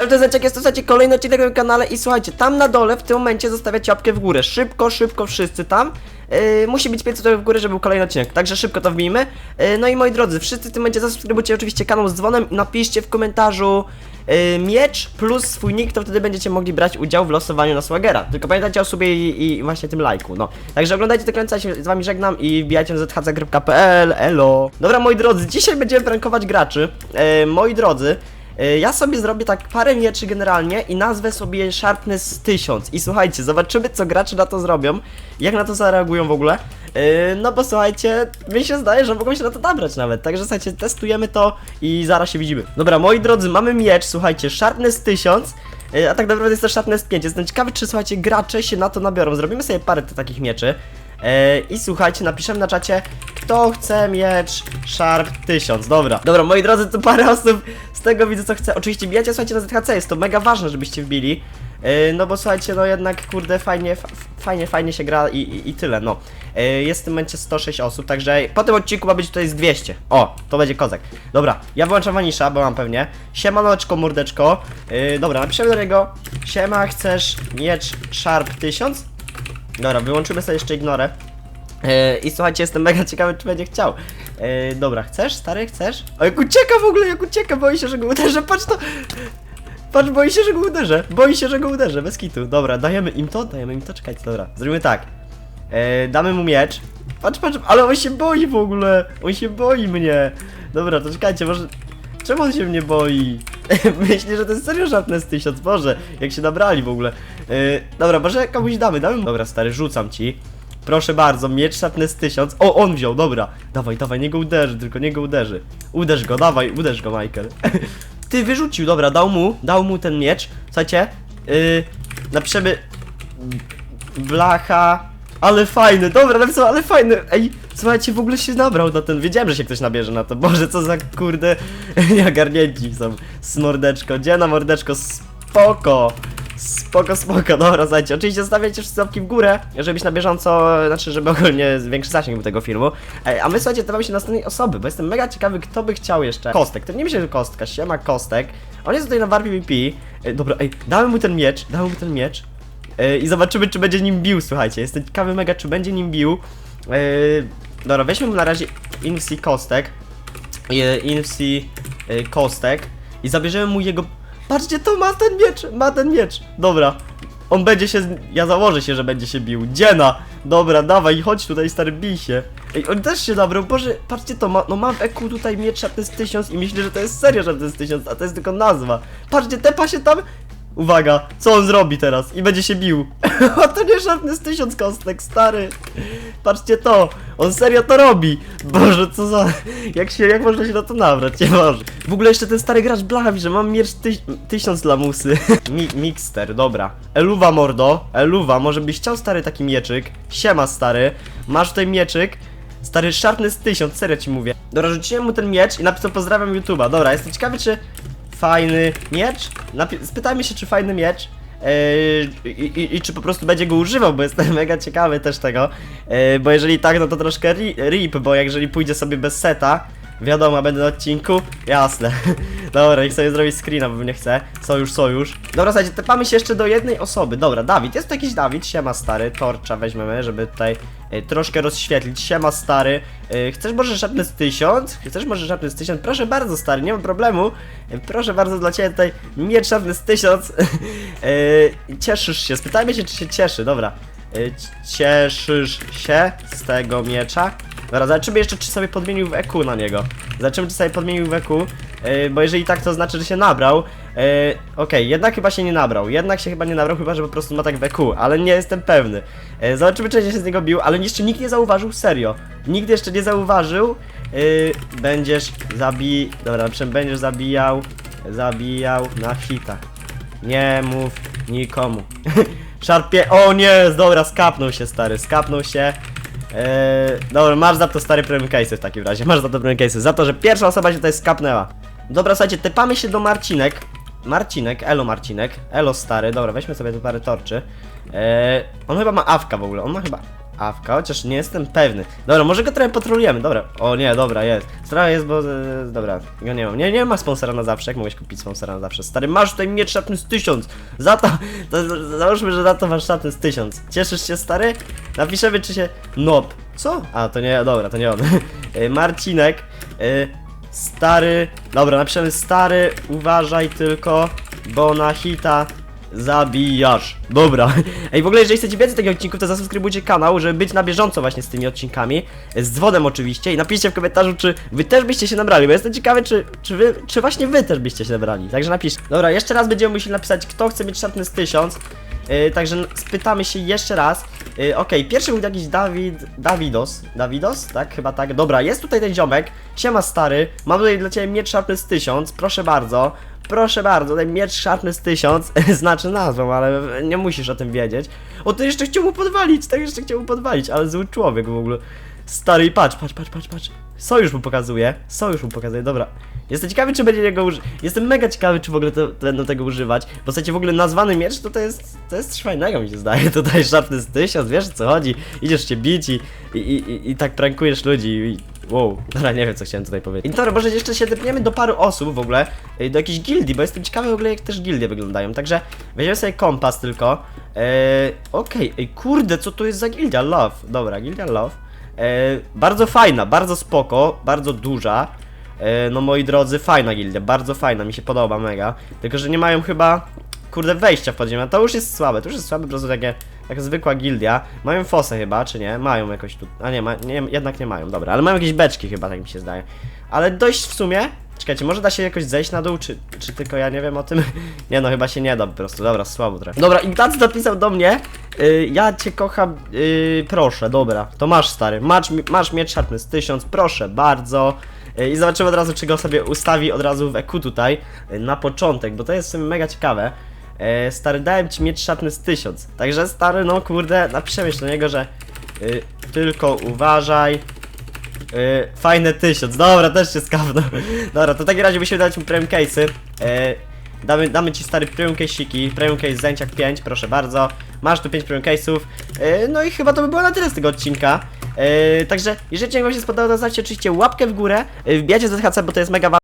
Ale to jest jak jest to słuchajcie, kolejny odcinek na moim kanale i słuchajcie, tam na dole w tym momencie zostawiacie łapkę w górę. Szybko, szybko wszyscy tam. Yy, musi być 500 łapek w górę, żeby był kolejny odcinek, także szybko to wbijmy. Yy, no i moi drodzy, wszyscy w tym momencie zasubskrybujcie oczywiście kanał z dzwonem i napiszcie w komentarzu yy, miecz plus swój nick, to wtedy będziecie mogli brać udział w losowaniu na Swagera. Tylko pamiętajcie o sobie i, i właśnie tym lajku, no. Także oglądajcie do końca, ja się z wami żegnam i wbijajcie na zhc.pl, elo. Dobra moi drodzy, dzisiaj będziemy prankować graczy. Yy, moi drodzy, Ja sobie zrobię tak parę mieczy generalnie i nazwę sobie Sharpness 1000 i słuchajcie, zobaczymy co gracze na to zrobią, jak na to zareagują w ogóle. E, No bo słuchajcie, mi się zdaje, że mogą się na to nabrać nawet, także słuchajcie, testujemy to i zaraz się widzimy. Dobra, moi drodzy, mamy miecz, słuchajcie, Sharpness 1000, e, a tak naprawdę jest to Sharpness 5, jestem ciekawy czy słuchajcie, gracze się na to nabiorą, zrobimy sobie parę takich mieczy. E, I słuchajcie, napiszemy na czacie, kto chce miecz Sharp 1000. Dobra, dobra, moi drodzy, to parę osób z tego widzę, co chce. Oczywiście bijecie, słuchajcie, na ZHC, jest to mega ważne, żebyście wbili. E, no bo słuchajcie, no jednak, kurde, fajnie, fa- fajnie, fajnie się gra i, i, i tyle, no. E, jest w tym momencie 106 osób, także po tym odcinku ma być tutaj z 200. O, to będzie kozak. Dobra, ja wyłączam Vanisha, bo mam pewnie. Siemaneczko, mordeczko. E, dobra, napiszemy do niego. Siema, chcesz miecz Sharp 1000? Dobra, wyłączymy sobie jeszcze ignorę. Yy, I słuchajcie, jestem mega ciekawy, czy będzie chciał. Yy, dobra, chcesz, stary, chcesz? O, jak ucieka w ogóle, jak ucieka, boi się, że go uderzę, patrz to! Patrz, boi się, że go uderzę, boi się, że go uderzę, bez kitu. Dobra, dajemy im to, dajemy im to, czekajcie, dobra. Zrobimy tak. Yy, damy mu miecz. Patrz, patrz, ale on się boi w ogóle, on się boi mnie. Dobra, to czekajcie, może... Czemu on się mnie boi? Myślę, że to jest serio żadne z tysiąc, Boże, jak się nabrali w ogóle. Dobra, może komuś damy, damy mu. Dobra, stary, rzucam ci. Proszę bardzo, miecz szatny z tysiąc. O, on wziął, dobra. Dawaj, dawaj, nie go uderzy, tylko nie go uderzy. Uderz go, dawaj, uderz go, Michael. Ty wyrzucił, dobra, dał mu, dał mu ten miecz. Słuchajcie, yy, napiszemy blacha. Ale fajny, dobra, napisał, ale fajny. Ej, słuchajcie, w ogóle się nabrał na ten. Wiedziałem, że się ktoś nabierze na to. Boże, co za kurde nieogarnięci są. Z mordeczko, gdzie na mordeczko? Spoko. Spoko, spoko, dobra, słuchajcie, oczywiście zostawiajcie wszyscy łapki w górę, żeby być na bieżąco, znaczy, żeby ogólnie większy zasięg tego filmu. Ej, a my, słuchajcie, dawamy się na następnej osoby, bo jestem mega ciekawy, kto by chciał jeszcze. Kostek, to nie myślę, że Kostka, siema Kostek. On jest tutaj na warpie VP. Ej, dobra, ej, damy mu ten miecz, damy mu ten miecz. Yy, I zobaczymy, czy będzie nim bił, słuchajcie. Jestem ciekawy mega, czy będzie nim bił. Yy, dobra, weźmy mu na razie Insi Kostek. Insi yy, Kostek. I zabierzemy mu jego... Patrzcie, to ma ten miecz, ma ten miecz. Dobra. On będzie się... Ja założę się, że będzie się bił. Dziena! Dobra, dawaj, chodź tutaj, stary, bij się. Ej, on też się nabrał, Boże, patrzcie to, ma, no mam EQ tutaj miecz Sharpness 1000 i myślę, że to jest serio Sharpness 1000, a to jest tylko nazwa. Patrzcie, tepa się tam... Uwaga, co on zrobi teraz? I będzie się bił. A to nie żadny z tysiąc kostek, stary. Patrzcie to, on serio to robi. Boże, co za... Jak się, jak można się na to nabrać, nie może. W ogóle jeszcze ten stary gracz blacha mi, że mam miecz tyś, tysiąc lamusy. Mi, mixter, dobra. Eluwa mordo, Eluwa, może byś chciał stary taki mieczyk. Siema stary, masz tutaj mieczyk. Stary Sharpness 1000, serio ci mówię. Dobra, rzuciłem mu ten miecz i napisał pozdrawiam YouTube'a. Dobra, jestem ciekawy czy fajny miecz? Napi- spytajmy się czy fajny miecz. Yy, i, i, czy po prostu będzie go używał, bo jestem mega ciekawy też tego. Yy, bo jeżeli tak, no to troszkę ri- rip, bo jeżeli pójdzie sobie bez seta, wiadomo, będę na odcinku, jasne. Dobra, niech sobie zrobi screena, bo nie chce. Sojusz, sojusz. Dobra, słuchajcie, tepamy się jeszcze do jednej osoby. Dobra, Dawid, jest tu jakiś Dawid, siema stary, torcza weźmiemy, żeby tutaj y, troszkę rozświetlić. Siema stary, y, chcesz może szapnę z 1000? Chcesz może szapnę z 1000? Proszę bardzo stary, nie ma problemu. Y, proszę bardzo dla ciebie tutaj miecz szapny z 1000. y, cieszysz się, spytajmy się czy się cieszy, dobra. Y, cieszysz się z tego miecza? Dobra, zobaczymy jeszcze, czy sobie podmienił w EQ na niego. Zobaczymy, czy sobie podmienił w EQ, yy, bo jeżeli tak, to znaczy, że się nabrał. Yy, Okej, jednak chyba się nie nabrał. Jednak się chyba nie nabrał, chyba, że po prostu ma tak w EQ, ale nie jestem pewny. Yy, zobaczymy, czy się z niego bił, ale jeszcze nikt nie zauważył, serio. Nikt jeszcze nie zauważył. Yy, będziesz zabi... Dobra, na będziesz zabijał... Zabijał na hita. Nie mów nikomu. Szarpie... O nie, dobra, skapnął się, stary, skapnął się. Eee, dobra, masz za to stary premium case w takim razie, masz za to premium case, za to, że pierwsza osoba się tutaj skapnęła. Dobra, słuchajcie, tepamy się do Marcinek. Marcinek, elo Marcinek, elo stary, dobra, weźmy sobie tu parę torczy. Eee, on chyba ma awka w ogóle, on ma chyba Awka, chociaż nie jestem pewny. Dobra, może go trochę patrolujemy, dobra. O nie, dobra, jest. Sprawa jest, bo... E, dobra, go nie mam. Nie, nie ma sponsora na zawsze, jak mogłeś kupić sponsora na zawsze? Stary, masz tutaj miecz szatny z tysiąc. Za to, to, to, załóżmy, że za to masz szatny z tysiąc. Cieszysz się, stary? Napiszemy, czy się... Nob. Co? A, to nie, dobra, to nie on. E, Marcinek. E, stary... Dobra, napiszemy stary, uważaj tylko, bo na hita zabijasz. Dobra. Ej, w ogóle jeżeli chcecie więcej takich odcinków, to zasubskrybujcie kanał, żeby być na bieżąco właśnie z tymi odcinkami. Z dzwonem oczywiście i napiszcie w komentarzu, czy wy też byście się nabrali, bo jestem ciekawy, czy, czy wy, czy właśnie wy też byście się nabrali. Także napiszcie. Dobra, jeszcze raz będziemy musieli napisać, kto chce mieć z 1000. Yy, także spytamy się jeszcze raz. Yy, Okej, pierwszy był jakiś Dawid. Dawidos. Dawidos? Tak, chyba tak. Dobra, jest tutaj ten ziomek. Siema stary. Mam tutaj dla ciebie miecz szarpny z 1000. Proszę bardzo. Proszę bardzo, ten miecz szarpny z 1000 znaczy nazwą, ale nie musisz o tym wiedzieć. O, to jeszcze chciał mu podwalić, to jeszcze chciał mu podwalić, ale zły człowiek w ogóle. Stary, patrz, patrz, patrz, patrz, patrz. Sojusz mu pokazuje, sojusz mu pokazuje, dobra. Jestem ciekawy, czy będzie jego użyć. Jestem mega ciekawy, czy w ogóle to, to będą tego używać. Bo słuchajcie, w ogóle nazwany miecz to, to jest to jest coś fajnego, mi się zdaje. Tutaj szarpny z 1000, wiesz o co chodzi. Idziesz się bić i, i, i, i tak prankujesz ludzi. I, wow, dobra, nie wiem, co chciałem tutaj powiedzieć. I dobra, może jeszcze się tepniemy do paru osób w ogóle, y, do jakiejś gildii, bo jestem ciekawy w ogóle, jak też gildie wyglądają. Także weźmiemy sobie kompas tylko. Eee, Okej, ej, kurde, co to jest za gildia? Love. Dobra, gildia Love. Eee, bardzo fajna, bardzo spoko, bardzo duża. E, No moi drodzy, fajna gildia, bardzo fajna, mi się podoba mega. Tylko, że nie mają chyba, kurde, wejścia w podziemia. To już jest słabe, to już jest słabe, po prostu takie, taka zwykła gildia. Mają fosę chyba, czy nie? Mają jakoś tu, a nie, ma, nie, jednak nie mają, dobra, ale mają jakieś beczki chyba, tak mi się zdaje. Ale dość w sumie, czekajcie, może da się jakoś zejść na dół, czy, czy tylko ja nie wiem o tym? nie no, chyba się nie da po prostu, dobra, słabo trochę. Dobra, Ignacy napisał do mnie, y, ja cię kocham, y, proszę, dobra, to masz stary, masz, masz miecz szarpny z 1000, proszę bardzo. I zobaczymy od razu, czy go sobie ustawi od razu w EQ tutaj, e, na początek, bo to jest w sumie mega ciekawe. E, Stary, dałem ci miecz szatny z 1000, także stary, no kurde, napiszemy do niego, że y, tylko uważaj. Y, fajne 1000, dobra, też się skawno. Dobra, to w takim razie musimy dać mu premium case'y. E, Damy, damy ci stary premium case'iki, premium case Zęciak 5, proszę bardzo. Masz tu 5 premium case'ów. E, No i chyba to by było na tyle z tego odcinka. E, Także, jeżeli wam się spodobało, to zostawcie oczywiście łapkę w górę. E, Wbijajcie z HC, bo to jest mega ważne.